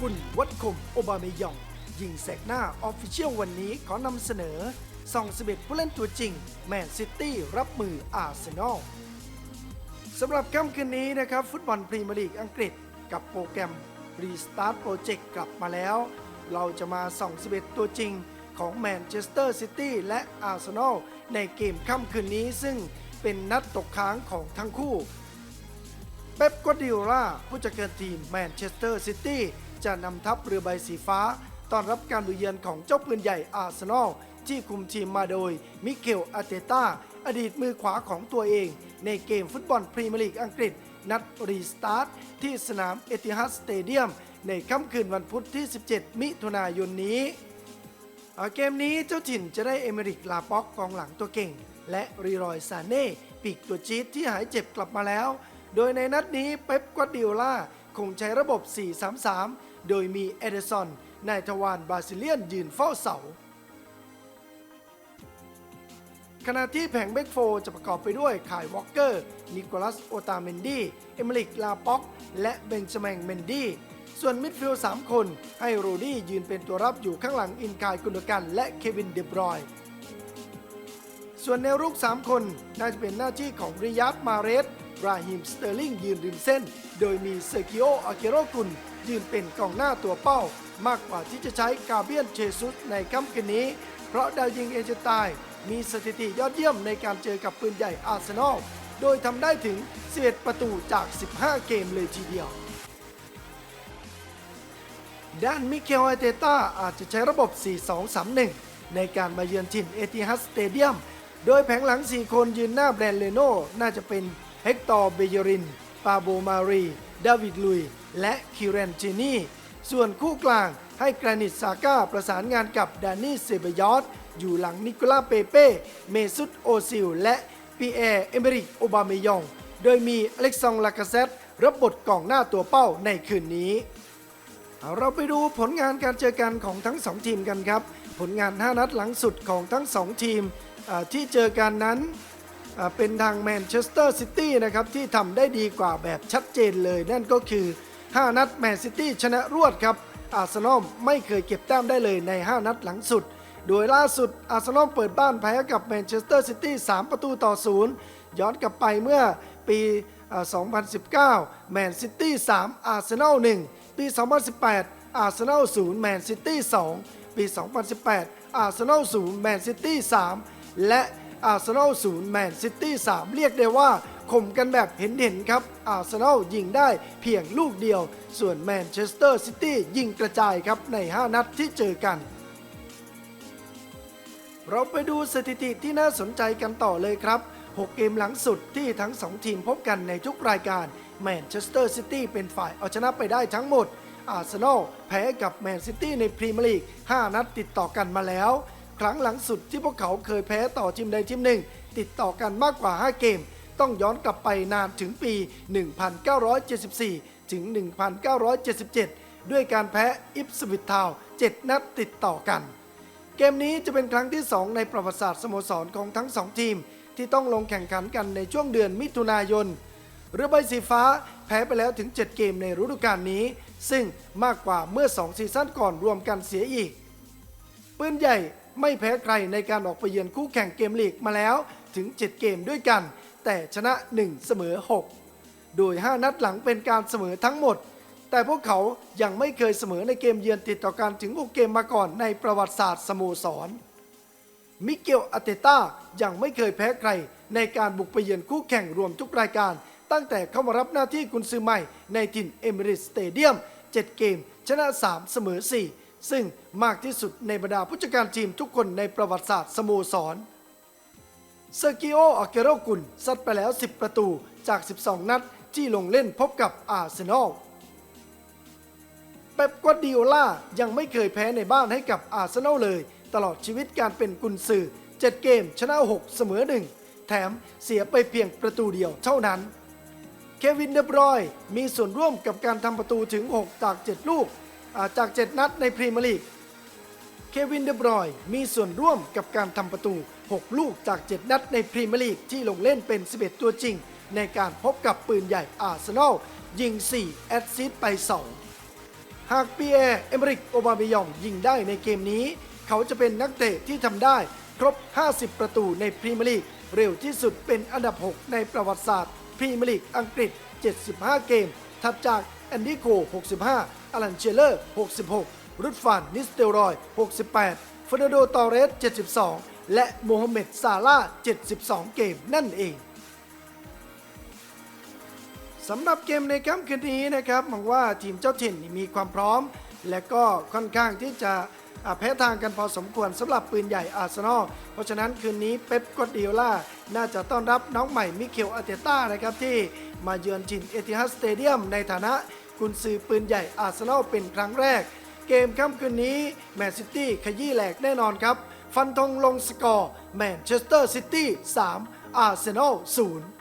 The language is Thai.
กุลวัดคมโอบาเมยอง ยิงแสกหน้าออฟฟิเชียลวันนี้ขอนำเสนอส่อง11ผู้เล่นตัวจริง แมนซิตี้รับมืออาร์เซนอลสำหรับค่ำคืนนี้นะครับ ฟุตบอลพรีเมียร์ลีกอังกฤษ กับโปรแกรม Restart Project กลับมาแล้ว เราจะมาส่อง11ตัวจริงของแมนเชสเตอร์ซิตี้และอาร์เซนอลในเกมค่ำคืนนี้ซึ่งเป็นนัดตกค้างของทั้งคู่เป๊ปกวดิโอลาผู้จัดการทีมแมนเชสเตอร์ซิตี้ จะนำทัพเรือใบสีฟ้าต้อนรับการบุเยือนของเจ้าปืนใหญ่อาร์เซนอลที่คุมทีมมาโดยมิเกลอาเตตาอดีตมือขวาของตัวเอง ในเกมฟุตบอลพรีเมียร์ลีกอังกฤษ นัดรีสตาร์ทที่สนามเอติฮัดสเตเดียม ในค่ำคืนวันพุธที่ 17 มิถุนายนนี้อ่าเกมนี้เจ้าถิ่นจะได้เอเมริกลาป็อกกองหลังตัวเก่ง และรีรอยซาเน่ปีกตัวจี๊ดที่หายเจ็บกลับมาแล้ว โดยในนัดนี้เป๊ปกวาดิโอลาคงใช้ระบบ 4-3-3 โดยมีเอเดสันนายทวารบาซิเลียนยืนเฝ้าเสา ขณะที่แผงเบกโฟจะประกอบไปด้วยคายวอลเกอร์ นิโคลัส โอตาเมนดี เอเมริก ลาป็อก และเบนจามินเมนดีส่วนมิดฟิลด์3คน ให้โรดี้ยืนเป็นตัวรับอยู่ข้างหลังอินกายกุนกัน และเควินเดบรอย ส่วนแนวรุก 3 คน น่าจะเป็นหน้าที่ของริยัตมาเรส ราฮิมสเตอร์ลิงยืนริมเส้น โดยมีเซกิโออาเกโรกุลยืนเป็นกองหน้าตัวเป้า มากกว่าที่จะใช้กาเบียนเชซุสในค่ำคืนนี้ เพราะดาวยิงเอเจนตาย มีสถิติยอดเยี่ยมในการเจอกับปืนใหญ่อาร์เซนอล โดยทำได้ถึง 11 ประตูจาก 15 เกมเลยทีเดียวด้านมิเคลอาร์เตต้าอาจจะใช้ระบบ 4-2-3-1 ในการมาเยือนถิ่นเอติฮัดสเตเดียม โดยแผงหลัง 4 คนยืนหน้าแบรนด์เลโน่น่าจะเป็น เฮกตอร์เบเยริน ปาโบมารี ดาวิดลุย และคิเรนจินีส่วนคู่กลางให้แกรนิตซาก้าประสานงานกับดานี่เซเบยอสอยู่หลังนิโคลาเปเป้ เมซุตโอซิล และปีแอร์ เอเมริก โอบาเมยอง โดยมีอเล็กซองลากาเซตรับบทกองหน้าตัวเป้าในคืนนี้เอาเราไปดูผลงานการเจอกันของทั้ง 2 ทีมกันครับ ผลงาน 5 นัดหลังสุดของทั้ง 2 ทีมที่เจอกันนั้น เป็นทางแมนเชสเตอร์ซิตี้นะครับที่ทำได้ดีกว่าแบบชัดเจนเลย นั่นก็คือ 5 นัดแมนซิตี้ชนะรวดครับ อาร์เซนอลไม่เคยเก็บแต้มได้เลยใน 5 นัดหลังสุด โดยล่าสุดอาร์เซนอลเปิดบ้านแพ้กับแมนเชสเตอร์ซิตี้3ประตูต่อศูนย์ย้อนกลับไปเมื่อปีอ่า2019 แมนซิตี้ 3 อาร์เซนอล 1 ปี 2018 อาร์เซนอล 0 แมนซิตี้ 2 ปี 2018 อาร์เซนอล 0 แมนซิตี้ 3 และ อาร์เซนอล0แมนซิตี้3เรียกได้ว่าข่มกันแบบเห็นๆครับ อาร์เซนอลยิงได้เพียงลูกเดียว ส่วนแมนเชสเตอร์ซิตี้ยิงกระจายครับใน 5 นัดที่เจอกัน เราไปดูสถิติที่น่าสนใจกันต่อเลยครับ 6 เกมหลังสุดที่ทั้ง 2 ทีมพบกันในทุกรายการแมนเชสเตอร์ซิตี้เป็นฝ่ายเอาชนะไปได้ทั้งหมด อาร์เซนอลแพ้กับแมนซิตี้ในพรีเมียร์ลีก 5 นัดติดต่อกันมาแล้ว ครั้งหลังสุดที่พวกเขาเคยแพ้ต่อทีมใดทีมหนึ่ง ติดต่อกันมากกว่า 5 เกม ต้องย้อนกลับไปนานถึงปี 1974 ถึง 1977 ด้วยการแพ้อิปสวิททาว7นัดติดต่อกัน เกมนี้จะเป็นครั้งที่ 2 ในประวัติศาสตร์สโมสรของทั้ง 2 ทีม ที่ต้องลงแข่งขันกันในช่วงเดือนมิถุนายนเรือใบสีฟ้าแพ้ไปแล้วถึง 7 เกมในฤดูกาลนี้ ซึ่งมากกว่าเมื่อ 2 ซีซั่นก่อนรวมกันเสียอีก ปืนใหญ่ ไม่แพ้ใครในการออกไปเยือนคู่แข่งเกมลีกมาแล้วถึง 7 เกมด้วยกัน แต่ชนะ 1 เสมอ 6 โดย 5 นัดหลังเป็นการเสมอทั้งหมด แต่พวกเขายังไม่เคยเสมอในเกมเยือนติดต่อกันถึง 6 เกมมาก่อนในประวัติศาสตร์สโมสร มิเกลอาเตต้ายังไม่เคยแพ้ใครในการบุกไปเยือนคู่แข่งรวมทุกรายการ ตั้งแต่เข้ามารับหน้าที่กุนซือใหม่ในถิ่นเอมิเรตสเตเดียม 7 เกม ชนะ 3 เสมอ 4 ซึ่งมากที่สุดในบรรดาผู้จัดการทีมทุกคนในประวัติศาสตร์สโมสร เซอร์กิโออาเกโรกุลซัดไปแล้ว 10 ประตูจาก 12 นัดที่ลงเล่นพบกับอาร์เซนอล เป๊ปกวาดิโอลายังไม่เคยแพ้ในบ้านให้กับอาร์เซนอลเลย ตลอดชีวิตการเป็นกุนซือ 7 เกมชนะ 6 เสมอ 1 แถมเสียไปเพียงประตูเดียวเท่านั้น เควินเดบรอยมีส่วนร่วมกับการทำประตูถึง 6 จาก 7 ลูก จาก 7 นัดในพรีเมียร์ลีก เควินเดบรอยน์มีส่วนร่วมกับการทำประตู 6 ลูกจาก 7 นัดในพรีเมียร์ลีกที่ลงเล่นเป็น 11 ตัวจริง ในการพบกับปืนใหญ่อาร์เซนอลยิง 4 แอดซิสไป 2 หากปีแอร์เอมริก โอบาเมยองยิงได้ในเกมนี้ เขาจะเป็นนักเตะที่ทำได้ครบ 50 ประตูในพรีเมียร์ลีก เร็วที่สุดเป็นอันดับ 6 ในประวัติศาสตร์พรีเมียร์ลีกอังกฤษ 75 เกม ถัดจากแอนดี้โก65 อลันเชเลอร์ 66 รุดฟานนิสเตลรอย 68 ฟอร์นโดตอเรส 72 และโมฮัมเหม็ดซาลาห์72 เกมนั่นเองสำหรับเกมในค่ำคืนนี้นะครับหวังว่าทีมเจ้าถิ่นมีความพร้อม และก็ค่อนข้างที่จะแพ้ทางกันพอสมควรสำหรับปืนใหญ่อาร์เซนอล เพราะฉะนั้นคืนนี้เป๊ปกวาร์ดิโอล่า น่าจะต้อนรับน้องใหม่มิเคลอารเตต้านะครับที่มาเยือนถิ่นเอติฮัดสเตเดียมในฐานะ กุนซือปืนใหญ่อาร์เซนอลเป็นครั้งแรก เกมค่ำคืนนี้แมนซิตี้ขยี้แหลกแน่นอนครับ ฟันธงลงสกอร์แมนเชสเตอร์ซิตี้3อาร์เซนอล0